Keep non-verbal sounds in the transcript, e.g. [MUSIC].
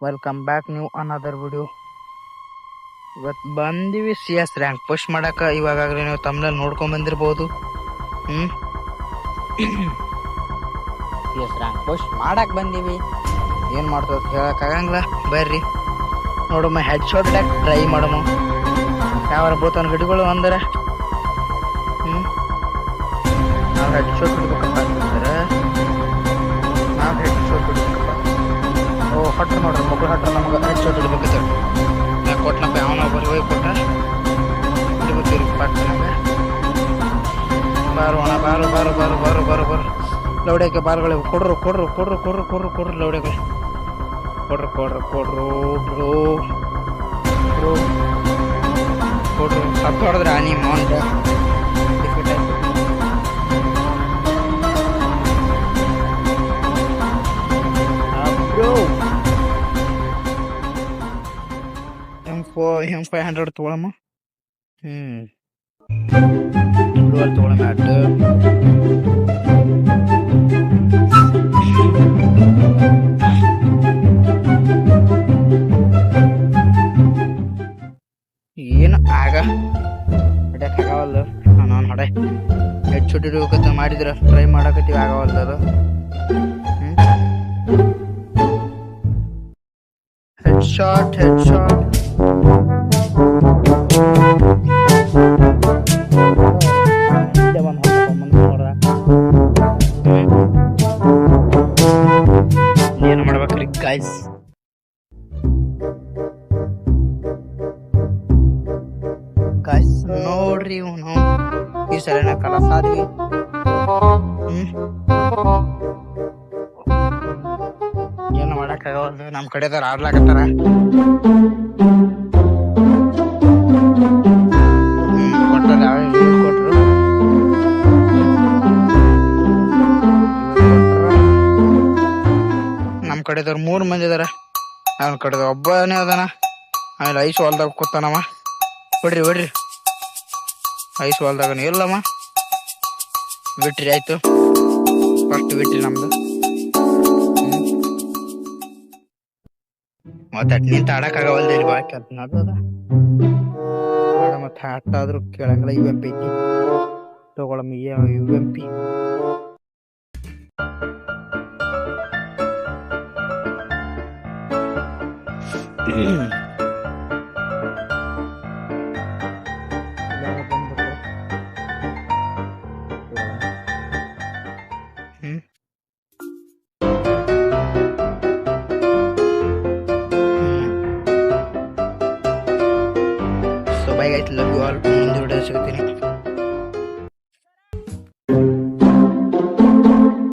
Welcome back ನೀವು another video ಇವತ್ತು ಬಂದಿವಿ ಸಿ ಎಸ್ ರ್ಯಾಂಕ್ ಪುಷ್ ಮಾಡಕ್ಕೆ ಇವಾಗಲೇ ನೀವು ತಮ್ಮಲ್ಲಿ ನೋಡ್ಕೊಂಡ್ ಬಂದಿರ್ಬೋದು. ಹ್ಞೂ ಸಿ ಎಸ್ ರ್ಯಾಂಕ್ [COUGHS] ಪುಷ್ ಮಾಡಕ್ಕೆ ಬಂದೀವಿ. ಏನು ಮಾಡ್ತದ ಹೇಳೋಕ್ಕಾಗಂಗಿಲ್ಲ ಬರ್ರಿ. ನೋಡಮ್ಮ ಹೆಡ್ ಶಾಟ್ ಲ್ಯಾಕ್ ಟ್ರೈ ಮಾಡಮ್ಮ ಯಾವ ಬೀಳ್ತಾವ ಗಿಡಗಳು ಅಂದ್ರೆ? ಹ್ಞೂ ನಾವು ಹೆಡ್ ಶಾಟ್ ಹಿಡ್ಬೇಕಪ್ಪ ಹಟ್ಟು ನೋಡ್ರಿ ಮಕ್ಕಳು ಹಟ್ಟು ನಮಗೆ ಹೆಡ್ ಶಾಟ್ ಹಿಡ್ಬೇಕಂತ ನಾ ಕೊಟ್ಟನಪ್ಪ ಅವನ ಒಬ್ಬರು ಹೋಗಿ ಕೊಟ್ಟ ಹಿಡಿಬೇಕಿರಿ ಪಟ್ ನಮಗೆ. ಬಾರು ಅಣ್ಣ, ಬಾರು ಬಾರು ಬಾರು ಬಾರು ಬಾರು ಬಾರು. ಲೌಡ್ಯಾಕೆ ಬಾರುಗಳು ಕೊಡ್ರು ಕೊಡ್ರು ಕೊಡ್ರು ಕೊಡ್ರು ಕೊಡ್ರು ಕೊಡ್ರು ಲೌಡ್ಯಾಕೆ. ಕೊಡ್ರು ಕೊಡ್ರು ಕೊಡ್ರು ಬ್ರೋ ಬ್ರೋ ಕೊಡ್ರು. ಹತ್ತು ಹೊಡೆದ್ರೆ any amount from five hundred ತೊಗೊಳಮ್ಮ. ಹ್ಞೂ ತೊಗೊಳಮ್ಮ ಅಡ್ಡು. ಏನು ಆಗ? ಹೊಡ್ಯಕ್ಕೆ ಆಗವಲ್ಲ ನಾನು ಹೊಡೆ. ಶೂಟ್ ಹಿಡಿಬೇಕಂತ ಮಾಡಿದ್ರೆ ಟ್ರೈ ಮಾಡಕತ್ತೀವಿ ಆಗವಲ್ದ ಅದು. ಹೆಡ್ ಶಾಟ್ ಗಾಯ್ಸ್ ಗಾಯ್ಸ್ ನೋಡ್ರಿ ಇವನು ಈ ಸರಿನ ಕಲಸಾದ್ವಿ ಏನು ಮಾಡಕ್ಕಾಗವಲ್ದು ನಮ್ಮ ಕಡೆದವ್ರು ಆಡ್ಲಾಕತ್ತಾರ ಕಡೆದವ್ರು ಮೂರು ಮಂದಿ ಇದಾರೆ. ಅವ್ನ ಕಡೆದ ಒಬ್ಬನೇ ಅದಾನ. ಆಮೇಲೆ ಐಸ್ ಹೊಲ್ದಾಗ ಕೂತಾನವ. ಬಿಡ್ರಿ ಬಿಡ್ರಿ ಐಸ್ ಹೊಲ್ದಾಗ ಇಲ್ಲಮ್ಮ. ಬಿಟ್ರಿ, ಆಯ್ತು. ಫಸ್ಟ್ ಬಿಟ್ರಿ ನಮ್ದು. ಮತ್ತೆ ನಿಂತ ಆಡಕ್ಕಾಗವಲ್ದ ಇಲ್ಲಿ ನಡ್ದದ ಮತ್ತೆ ಆಟ ಆದ್ರೂ ಕೇಳಂಗಿಲ್ಲ U M P U M ಪಿ ಹ್ಮ್ so bye guys love you all ಮುಂದೆ ವಿಡಿಯೋ ಸಿಗ್ತೀನಿ